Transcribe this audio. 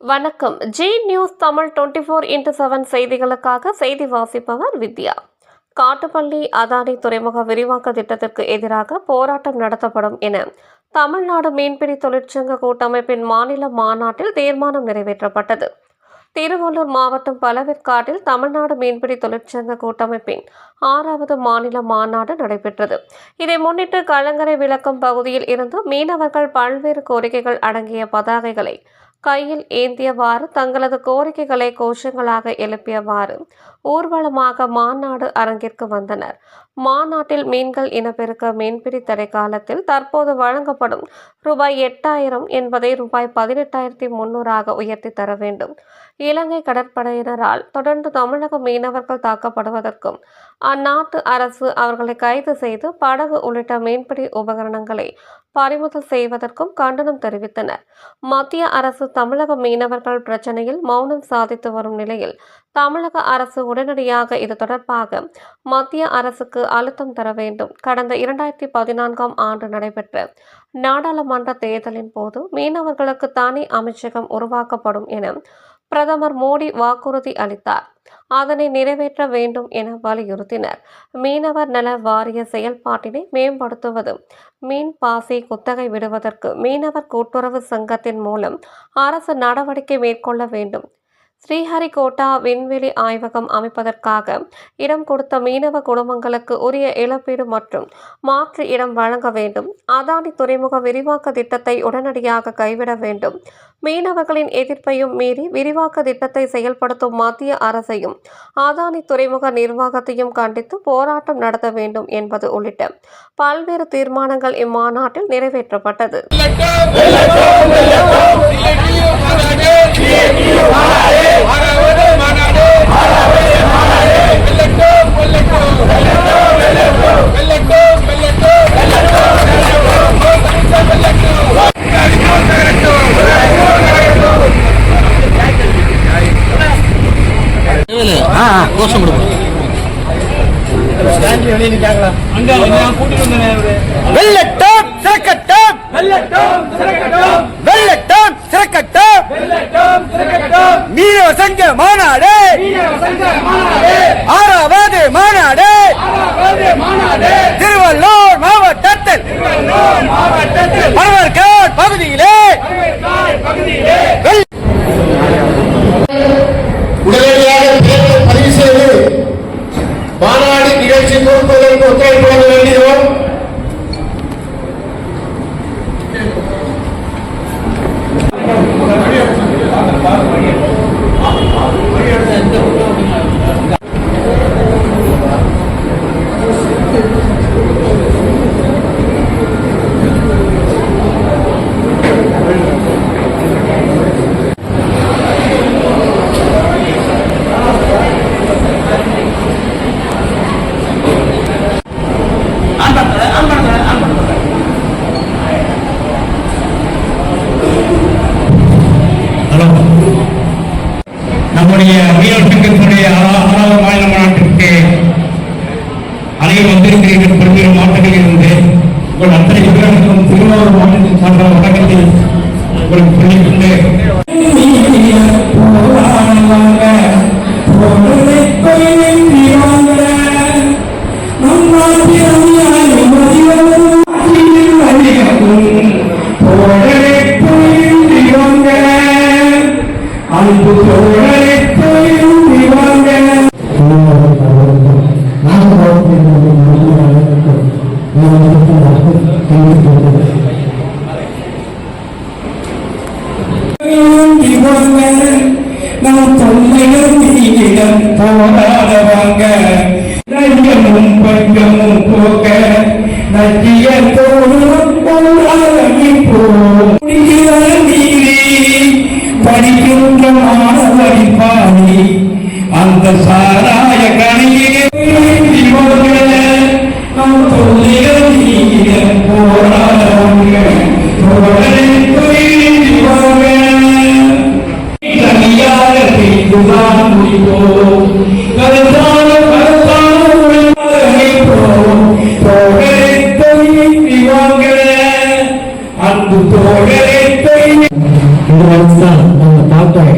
வணக்கம். Zee news Tamil twenty four into seven செய்திகளுக்காக செய்தி வாசிப்பவர் வித்யா. காட்டுப்பள்ளி அதானி துறைமுக விரிவாக்க திட்டத்திற்கு எதிராக போராட்டம் நடத்தப்படும் என தமிழ்நாடு மீன்பிடி தொழிற்சங்க கூட்டமைப்பின் மாநில மாநாட்டில் தீர்மானம் நிறைவேற்றப்பட்டது. திருவள்ளூர் மாவட்டம் பலவிற்காட்டில் தமிழ்நாடு மீன்பிடி தொழிற்சங்க கூட்டமைப்பின் ஆறாவது மாநில மாநாடு நடைபெற்றது. இதை முன்னிட்டு கலங்கரை விளக்கம் பகுதியில் இருந்து மீனவர்கள் பல்வேறு கோரிக்கைகள் அடங்கிய பதாகைகளை கையில் ஏந்தியவாறு தங்களது கோரிக்கைகளை கோஷங்களாக எழுப்பியவாறு ஊர்வலமாக மாநாடு அரங்கிற்கு வந்தனர். மாநாட்டில் மீன்கள் இனப்பெருக்க மீன்பிடி தடை காலத்தில் தற்போது வழங்கப்படும் ரூபாய் எட்டாயிரம் என்பதை ரூபாய் பதினெட்டாயிரத்தி முன்னூறாக உயர்த்தி தர வேண்டும். இலங்கை கடற்படையினரால் தொடர்ந்து தமிழக மீனவர்கள் தாக்கப்படுவதற்கும் அந்நாட்டு அரசு அவர்களை கைது செய்து படகு உள்ளிட்ட மீன்பிடி உபகரணங்களை பறிமுதல் செய்வதற்கும் கண்டனம் தெரிவித்தனர். மத்திய அரசு தமிழக மீனவர்கள் பிரச்சனையில் மௌனம் சாதித்து வரும் நிலையில் தமிழக அரசு உடனடியாக இது தொடர்பாக மத்திய அரசுக்கு அழுத்தம் தர வேண்டும். கடந்த இரண்டாயிரத்தி பதினான்காம் ஆண்டு நடைபெற்ற நாடாளுமன்ற தேர்தலின் போது மீனவர்களுக்கு தனி அமைச்சகம் உருவாக்கப்படும் என பிரதமர் மோடி வாக்குறுதி அளித்தார். அதனை நிறைவேற்ற வேண்டும் என வலியுறுத்தினர். மீனவர் நல வாரிய செயல்பாட்டினை மேம்படுத்துவது மீன் பாசி குத்தகை விடுவதற்கு மீனவர் கூட்டுறவு சங்கத்தின் மூலம் அரசு நடவடிக்கை மேற்கொள்ள வேண்டும். ஸ்ரீஹரிகோட்டா விண்வெளி ஆய்வகம் அமைப்பதற்காக இடம் கொடுத்த மீனவ குடும்பங்களுக்கு உரிய இழப்பீடு மற்றும் மாற்று இடம் வழங்க வேண்டும். அதானி துறைமுக விரிவாக்க திட்டத்தை உடனடியாக கைவிட வேண்டும். மீனவர்களின் எதிர்ப்பையும் மீறி விரிவாக்க திட்டத்தை செயல்படுத்தும் மத்திய அரசையும் அதானி துறைமுக நிர்வாகத்தையும் கண்டித்து போராட்டம் நடத்த வேண்டும் என்பது உள்ளிட்ட பல்வேறு தீர்மானங்கள் இம்மாநாட்டில் நிறைவேற்றப்பட்டது. மோசம் ஆ, கோஷம் கொடுப்போம் வெள்ளட்டம் சிறக்கட்டம் வெள்ளட்டம் சிறக்கட்டம் வெள்ளட்டம் சிறக்கட்டம் மீனவ சங்க மாநாடு. ஆறாவது மாநாடு. திருவள்ளூர் மாவட்டத்தில். மணவர்காட் பகுதியிலே. நம்முடைய மீனவர் சங்கத்தினுடைய ஆறாவது மாநில மாநாட்டிற்கு அனைவரும் வந்திருக்கிறீர்கள். பல்வேறு மாவட்டங்களில் இருந்து. உங்கள் அத்தனை பேருக்கும் திருவாரூர் மாவட்டத்தின் சார்பாக வணக்கத்தை உங்களுக்கு சொல்லிக்கொண்டு நிறுத்தியிடம் போராடவாங்க. நையமும் பஞ்சமும் போக நச்சிய போராடி போகிற படிக்கின்ற மாணவரி பாடி அந்த சாராய கணியிலே போராடவங்க இந்த வருஷம்